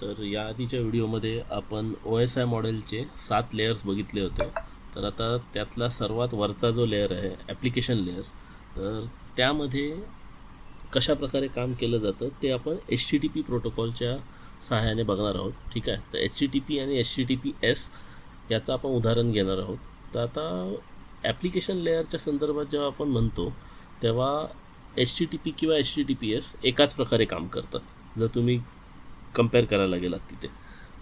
तर या आधीच्या व्हिडिओमध्ये आपण ओ एस आय मॉडेलचे सात लेयर्स बघितले होते. तर आता त्यातला सर्वात वरचा जो लेअर आहे ॲप्लिकेशन लेअर तर त्यामध्ये कशा प्रकारे काम केलं जातं ते आपण एच टी टी पी प्रोटोकॉलच्या सहाय्याने बघणार आहोत. ठीक आहे? तर एच टी टी पी आणि H T T P S याचं आपण उदाहरण घेणार आहोत. तर आता ॲप्लिकेशन लेअरच्या संदर्भात जेव्हा आपण म्हणतो तेव्हा एच टी टी पी किंवा H T T P S एकाच प्रकारे काम करतात. जर तुम्ही कंपेअर करायला गेलात तिथे.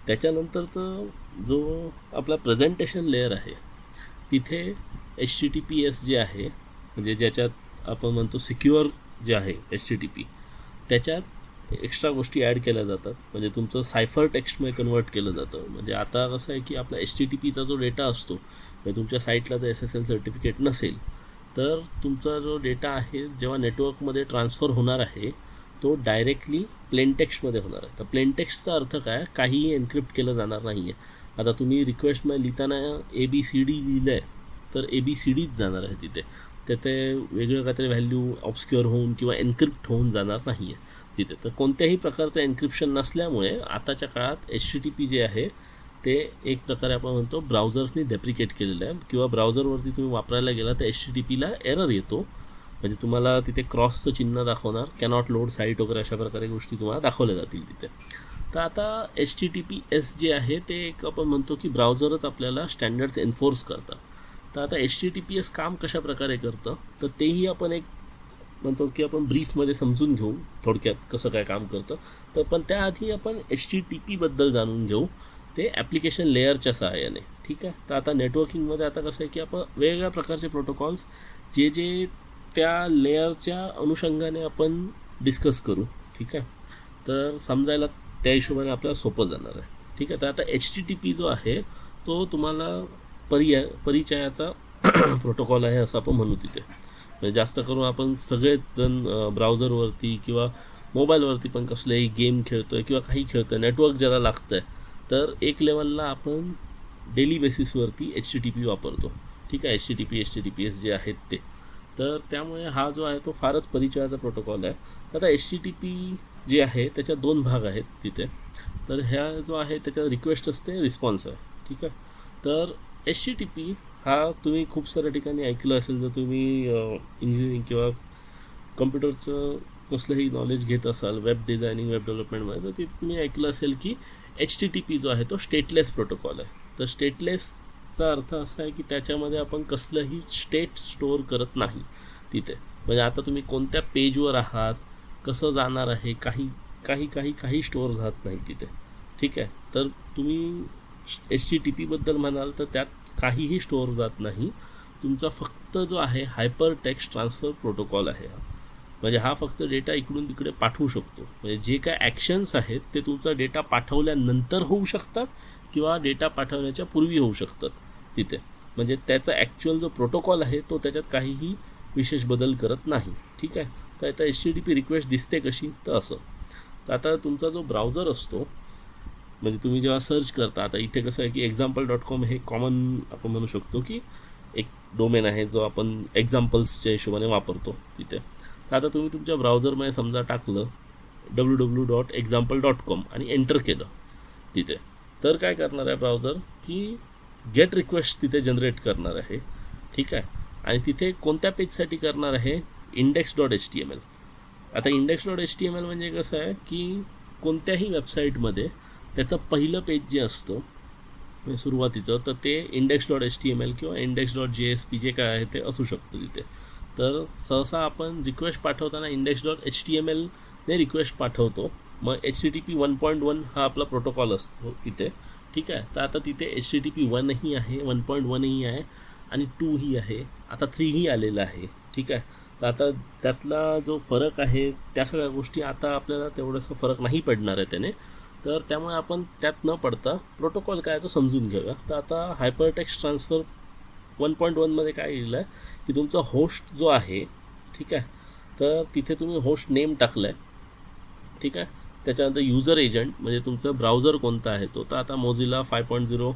त्याच्यानंतरचं जो आपला प्रेझेंटेशन लेअर आहे तिथे H T T P S जे आहे म्हणजे ज्याच्यात आपण म्हणतो सिक्युअर जे आहे एच टी टी पी त्याच्यात एक्स्ट्रा गोष्टी ॲड केल्या जातात. म्हणजे तुमचं सायफर टेक्स्टमध्ये कन्वर्ट केलं जातं. म्हणजे आता कसं आहे की आपला एच टी टी पीचा जो डेटा असतो म्हणजे तुमच्या साईटला जर एस एस एल सर्टिफिकेट नसेल तर तुमचा जो डेटा आहे जेव्हा नेटवर्कमध्ये ट्रान्सफर होणार आहे तो डायरेक्टली प्लेन टेक्स्टमध्ये होणार आहे. तर प्लेन टेक्स्टचा अर्थ काय? काहीही एन्क्रिप्ट केलं जाणार नाही आहे आता तुम्ही रिक्वेस्टमध्ये लिहिताना ए बी सी डी लिहिलं आहे तर ए बी सी डीच जाणार आहे तिथे. त्याचे वेगळं काहीतरी व्हॅल्यू ऑब्स्क्युअर होऊन किंवा एन्क्रिप्ट होऊन जाणार नाही आहे तिथे. तर कोणत्याही प्रकारचं एन्क्रिप्शन नसल्यामुळे आताच्या काळात एच टी टी पी जे आहे ते एक प्रकारे आपण म्हणतो ब्राउझर्सनी डेप्रिकेट केलेलं आहे. किंवा ब्राउझरवरती तुम्ही वापरायला गेला तर एच टी टी पीला एरर येतो. म्हणजे तुम्हाला तिथे क्रॉसचं चिन्ह दाखवणार. कॅनॉट लोड साईट वगैरे अशा प्रकारे गोष्टी तुम्हाला दाखवल्या जातील तिथे. तर आता H T T P S जे आहे ते एक आपण म्हणतो की ब्राउझरच आपल्याला स्टँडर्ड्स एन्फोर्स करतात. तर आता H T T P S काम कशा प्रकारे करतं? तर तेही आपण एक म्हणतो की आपण ब्रीफमध्ये समजून घेऊ थोडक्यात कसं काय काम करतं. तर पण त्याआधी आपण एच टी टी पीबद्दल जाणून घेऊ. ते ॲप्लिकेशन लेअरच्या सहाय्याने. ठीक आहे? तर आता नेटवर्किंगमध्ये आता कसं आहे की आपण वेगवेगळ्या प्रकारचे प्रोटोकॉल्स जे जे त्या लेअरच्या अनुषंगाने आपण डिस्कस करू ठीक आहे? तर समजायला त्या हिशोबाने आपल्याला सोपं जाणार आहे. ठीक आहे? तर आता एच टी टी पी जो आहे तो तुम्हाला पर्याय परिचयाचा प्रोटोकॉल आहे असं आपण म्हणू तिथे. म्हणजे जास्त करून आपण सगळेच जण ब्राउझरवरती किंवा मोबाईलवरती पण कसलेही गेम खेळतो आहे किंवा काही खेळतो आहे नेटवर्क ज्याला लागतं आहे तर एक लेवलला आपण डेली बेसिसवरती एच टी टी पी वापरतो. ठीक आहे? H T T P H T T P S जे आहेत ते. तर त्यामुळे हा जो आहे तो फारच परिचयाचा प्रोटोकॉल आहे. आता एच टी टी पी जे आहे त्याच्या दोन भाग आहेत तिथे. तर ह्या जो आहे त्याच्यात रिक्वेस्ट असते रिस्पॉन्स आहे ठीक आहे? तर एच टी टी पी हा तुम्ही खूप साऱ्या ठिकाणी ऐकलं असेल जर तुम्ही इंजिनिअरिंग किंवा कम्प्युटरचं कसलंही नॉलेज घेत असाल वेब डिझायनिंग वेब डेव्हलपमेंटमध्ये तर ते तुम्ही ऐकलं असेल की एच टी टी पी जो आहे तो स्टेटलेस प्रोटोकॉल आहे. तर स्टेटलेस याचा अर्थ असा आहे की त्याच्यामध्ये आपण कसलंही स्टेट स्टोअर करत नाही तिथे. म्हणजे आता तुम्ही कोणत्या पेजवर आहात कसं जाणार आहे काही काही काही काही स्टोअर राहत नाही तिथे. ठीक आहे? तर तुम्ही एच टी टी पीबद्दल म्हणाल तर त्यात काहीही स्टोअर जात नाही. तुमचा फक्त जो आहे हायपर टेक्स्ट ट्रान्सफर प्रोटोकॉल आहे हा. म्हणजे हा फक्त डेटा इकडून तिकडे पाठवू शकतो. म्हणजे जे काय ॲक्शन्स आहेत ते तुमचा डेटा पाठवल्यानंतर होऊ शकतात किंवा डेटा पाठवण्याच्या पूर्वी होऊ शकतात. तिथे. म्हणजे त्याचा ॲक्च्युअल जो प्रोटोकॉल आहे तो त्याच्यात काहीही विशेष बदल करत नाही. ठीक आहे? तर आता H T D P request दिसते कशी? तर असं. तर आता तुमचा जो ब्राउझर असतो म्हणजे तुम्ही जेव्हा सर्च करता आता इथे कसं आहे की एक्झाम्पल डॉट कॉम हे कॉमन आपण म्हणू शकतो की एक डोमेन आहे जो आपण एक्झाम्पल्सच्या हिशोबाने वापरतो तिथे. तर आता तुम्ही तुमच्या ब्राउझरमध्ये समजा टाकलं W W dot example dot com आणि एंटर केलं तिथे. तर काय करणार आहे ब्राउझर की गेट रिक्वेस्ट तिथे जनरेट करणार आहे. ठीक आहे? आणि तिथे कोणत्या पेजसाठी करणार आहे? Index dot H T M L आता index dot H T M L म्हणजे कसं आहे की कोणत्याही वेबसाईटमध्ये त्याचं पहिलं पेज जे असतो म्हणजे सुरुवातीचं तर ते index dot H T M L किंवा index dot J S P जे काय आहे ते असू शकतं तिथे. तर सहसा आपण रिक्वेस्ट पाठवताना index dot H T M एलने request पाठवतो. मग H T T P one point one हा आपला प्रोटोकॉल असतो इथे. ठीक आहे? तर आता तिथे एच टी टी पी वनही आहे वन पॉईंट वनही आहे आणि टूही आहे. आता थ्रीही आलेलं आहे. ठीक आहे? तर आता त्यातला जो फरक आहे त्या सगळ्या गोष्टी आता आपल्याला तेवढंसं फरक नाही पडणार आहे त्याने. तर त्यामुळे आपण त्यात न पडता प्रोटोकॉल काय तो समजून घेऊया. तर आता हायपरटेक्स ट्रान्सफर वन पॉईंट वनमध्ये काय लिहिलं आहे की तुमचा होस्ट जो आहे ठीक आहे? तर तिथे तुम्ही होस्ट नेम टाकला आहे ठीक आहे? त्याच्यानंतर युजर एजंट म्हणजे तुमचं ब्राउझर कोणता आहे तो. तर आता मोझिला फाय पॉईंट झिरो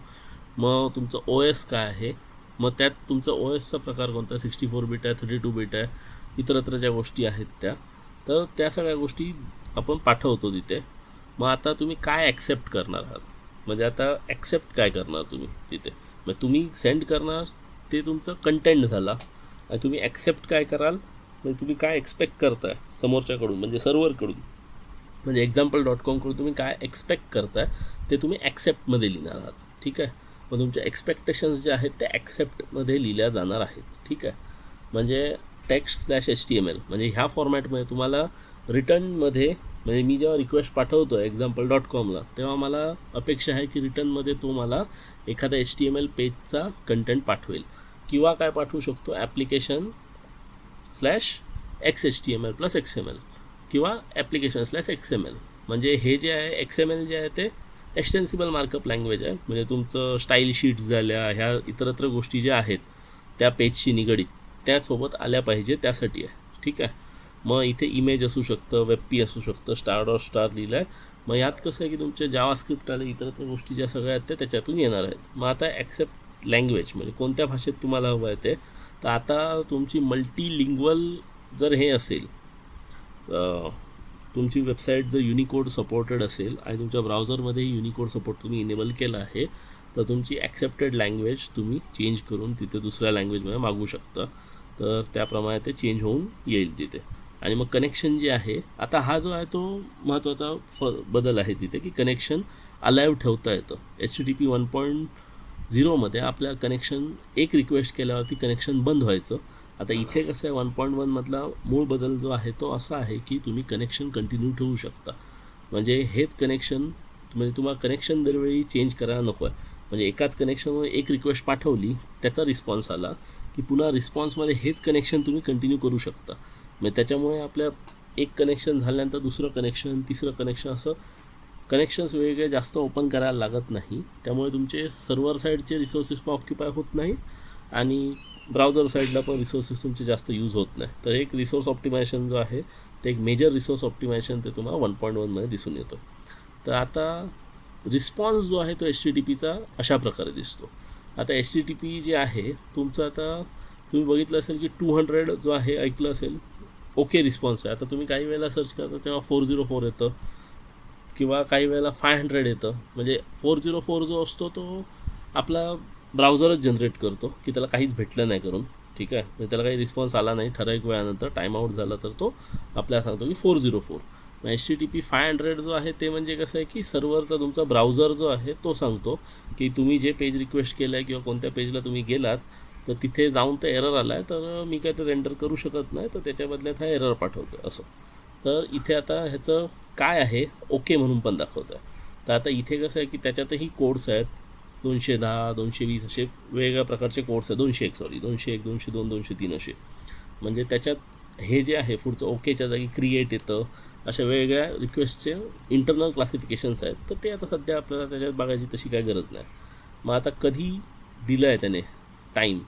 मग तुमचं ओ एस काय आहे? मग त्यात तुमचं ओ एसचा प्रकार कोणता आहे? सिक्स्टी फोर बीट आहे थर्टी टू बीट आहे इतरत्र ज्या गोष्टी आहेत त्या. तर त्या सगळ्या गोष्टी आपण पाठवतो तिथे. मग आता तुम्ही काय ॲक्सेप्ट करणार आहात? म्हणजे आता ॲक्सेप्ट काय करणार तुम्ही तिथे? मग तुम्ही सेंड करणार ते तुमचं कंटेंट झाला. आणि तुम्ही ॲक्सेप्ट काय कराल? म्हणजे तुम्ही काय एक्सपेक्ट करताय समोरच्याकडून म्हणजे सर्व्हरकडून म्हणजे एक्झाम्पल डॉट कॉमकडून तुम्ही काय एक्सपेक्ट करताय ते तुम्ही ॲक्सेप्टमध्ये लिहिणार आहात. ठीक आहे? मग तुमच्या एक्सपेक्टेशन्स जे आहेत ते ॲक्सेप्टमध्ये लिहिल्या जाणार आहेत. ठीक आहे? म्हणजे text slash H T M L म्हणजे ह्या फॉर्मॅटमध्ये तुम्हाला रिटर्नमध्ये म्हणजे मी जेव्हा रिक्वेस्ट पाठवतो एक्झाम्पल डॉट कॉमला तेव्हा मला अपेक्षा आहे की रिटर्नमध्ये तो मला एखाद्या एच टी एम एल पेजचा कंटेंट पाठवेल. किंवा काय पाठवू शकतो? Application slash X H T M L plus X M L किंवा application slash X M L म्हणजे हे जे आहे एक्स एम एल जे आहे ते एक्सटेन्सिबल मार्कअप लँग्वेज आहे. म्हणजे तुमचं स्टाईल शीट्स झाल्या ह्या इतरत्र गोष्टी ज्या आहेत त्या पेजशी निगडीत त्यासोबत आल्या पाहिजे त्यासाठी आहे. ठीक आहे? मग इथे इमेज असू शकतं वेबपी असू शकतं स्टार डॉट स्टार लिहिलं आहे मग यात कसं आहे की तुमचे जावा स्क्रिप्ट आले इतरत्र गोष्टी ज्या सगळ्या आहेत त्या त्याच्यातून येणार आहेत. मग आता ॲक्सेप्ट लँग्वेज म्हणजे कोणत्या भाषेत तुम्हाला हवं आहे ते? तर आता तुमची मल्टीलिंग्वल जर हे असेल तुमची वेबसाईट जर युनिकोड सपोर्टेड असेल आणि तुमच्या ब्राउझरमध्ये युनिकोड सपोर्ट तुम्ही इनेबल केला आहे तर तुमची ॲक्सेप्टेड लँग्वेज तुम्ही चेंज करून तिथे दुसऱ्या लँग्वेजमध्ये मागू शकता. तर त्याप्रमाणे ते चेंज होऊन येईल तिथे. आणि मग कनेक्शन जे आहे आता हा जो आहे तो महत्त्वाचा फ बदल आहे तिथे की कनेक्शन अलाईव्ह ठेवता येतं. H T P one point झिरोमध्ये आपल्या कनेक्शन एक रिक्वेस्ट केल्यावरती कनेक्शन बंद व्हायचं. आता इथे कसं आहे वन पॉईंट वनमधला मूळ बदल जो आहे तो असा आहे की तुम्ही कनेक्शन कंटिन्यू ठेवू शकता. म्हणजे हेच कनेक्शन म्हणजे तुम्हाला कनेक्शन दरवेळी चेंज करायला नको आहे. म्हणजे एकाच कनेक्शनवर एक रिक्वेस्ट पाठवली त्याचा रिस्पॉन्स आला की पुन्हा रिस्पॉन्समध्ये हेच कनेक्शन तुम्ही कंटिन्यू करू शकता. म्हणजे त्याच्यामुळे आपल्या एक कनेक्शन झाल्यानंतर दुसरं कनेक्शन तिसरं कनेक्शन असं कनेक्शन्स वेगळे जास्त ओपन करायला लागत नाही. त्यामुळे तुमचे सर्व्हर साईडचे रिसोर्सेस पण ऑक्युपाय होत नाहीत. आणि ब्राउझर साईडला पण रिसोर्सेस तुमचे जास्त यूज होत नाही. तर एक रिसोर्स ऑप्टिमायझेशन जो आहे ते एक मेजर रिसोर्स ऑप्टिमायझेशन ते तुम्हाला वन पॉईंट वनमध्ये दिसून येतं. तर आता रिस्पॉन्स जो आहे तो एच टी टी पीचा अशा प्रकारे दिसतो. आता एच टी टी पी जे आहे तुमचं आता तुम्ही बघितलं असेल की टू हंड्रेड जो आहे ऐकलं असेल ओके रिस्पॉन्स आहे. आता तुम्ही काही वेळेला सर्च करता तेव्हा फोर झिरो फोर येतं किंवा काही वेळेला फाय हंड्रेड येतं. म्हणजे फोर झिरो फोर जो असतो तो आपला ब्राउझरच जनरेट करतो की त्याला काहीच भेटलं नाही करून. ठीक आहे? म्हणजे त्याला काही रिस्पॉन्स आला नाही. ठराविक वेळानंतर टाईमआउट झाला तर तो आपल्याला सांगतो की four zero four H T T P five hundred जो आहे ते म्हणजे कसं आहे की सर्व्हरचा तुमचा ब्राउझर जो आहे तो सांगतो की तुम्ही जे पेज रिक्वेस्ट केलं आहे किंवा कोणत्या पेजला तुम्ही गेलात तर तिथे जाऊन तर एरर आला आहे तर मी काय ते रेंडर करू शकत नाही तर त्याच्या बदल्यात हा एरर पाठवतो आहे असं. तर इथे आता ह्याचं काय आहे? ओके म्हणून पण दाखवतं आहे तर आता इथे कसं आहे की त्याच्यातही कोड्स आहेत. दोनशे दहा दोनशे वीस असे वेगवेगळ्या प्रकारचे कोर्स आहेत. दोनशे एक सॉरी दोनशे एक दोनशे दोन दोनशे तीन असे. म्हणजे त्याच्यात हे जे आहे पुढचं ओकेच्या जागी क्रिएट येतं. अशा वेगवेगळ्या रिक्वेस्टचे इंटरनल क्लासिफिकेशन्स आहेत. तर ते आता सध्या आपल्याला त्याच्यात बघायची तशी काय गरज नाही. मग आता कधी दिलं आहे त्याने? टाईम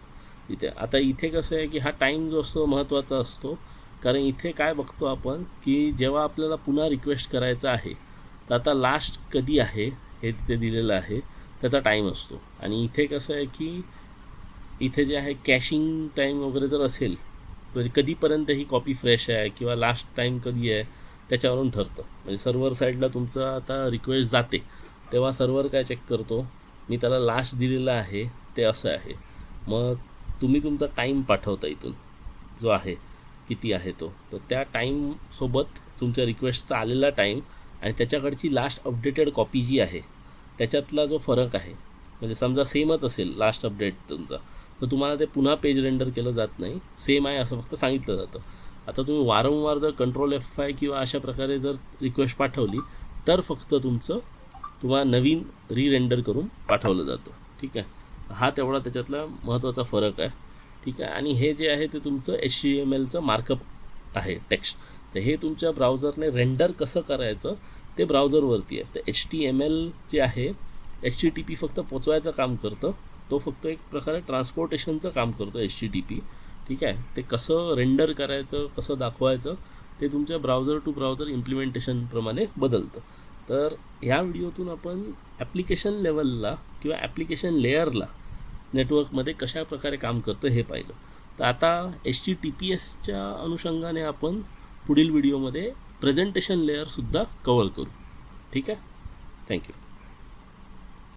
इथे आता इथे कसं आहे की हा टाईम जो असतो महत्त्वाचा असतो. कारण इथे काय बघतो आपण की जेव्हा आपल्याला पुन्हा रिक्वेस्ट करायचं आहे तर आता लास्ट कधी आहे हे तिथे दिलेलं आहे. त्याचा टाईम असतो. आणि इथे कसं आहे की इथे जे आहे कॅशिंग टाईम वगैरे जर असेल म्हणजे कधीपर्यंत ही कॉपी फ्रेश आहे किंवा लास्ट टाईम कधी आहे त्याच्यावरून ठरतं. म्हणजे सर्व्हर साईडला तुमचं आता रिक्वेस्ट जाते. तेव्हा सर्व्हर काय चेक करतो? मी त्याला लास्ट दिलेलं आहे ते असं आहे. मग तुम्ही तुमचा टाईम पाठवता इथून जो आहे किती आहे तो. तर त्या टाईमसोबत तुमच्या रिक्वेस्टचा आलेला टाईम आणि त्याच्याकडची लास्ट अपडेटेड कॉपी जी आहे त्याच्यातला जो फरक आहे म्हणजे समजा सेमच असेल लास्ट अपडेट तुमचा तर तुम्हाला ते पुन्हा पेज रेंडर केलं जात नाही. सेम आहे असं फक्त सांगितलं जातं. आता तुम्ही वारंवार जर कंट्रोल एफ आय किंवा अशा प्रकारे जर रिक्वेस्ट पाठवली तर फक्त तुमचं तुम्हाला नवीन री रेंडर करून पाठवलं जातं. ठीक आहे? हा तेवढा त्याच्यातला महत्त्वाचा फरक आहे. ठीक आहे? आणि हे जे आहे ते तुमचं एच टी एम एलचं मार्कअप आहे टेक्स्ट तर हे तुमच्या ब्राउझरने रेंडर कसं करायचं ते ब्राउझरवरती आहे. तर H T M L J आहे एच टी टी पी फक्त पोचवायचं काम करतं. तो फक्त एक प्रकारे ट्रान्सपोर्टेशनचं काम करतो एच टी टी पी ठीक आहे? ते कसं रेंडर करायचं कसं दाखवायचं ते तुमच्या ब्राउझर टू ब्राउझर इम्प्लिमेंटेशनप्रमाणे बदलतं. तर ह्या व्हिडिओतून आपण ॲप्लिकेशन लेवलला किंवा ॲप्लिकेशन लेअरला नेटवर्कमध्ये कशा प्रकारे काम करतं हे पाहिलं. तर आता एच टी टी पी एसच्या अनुषंगाने आपण पुढील व्हिडिओमध्ये प्रेझेंटेशन लेअरसुद्धा कवर करू. ठीक आहे? थँक्यू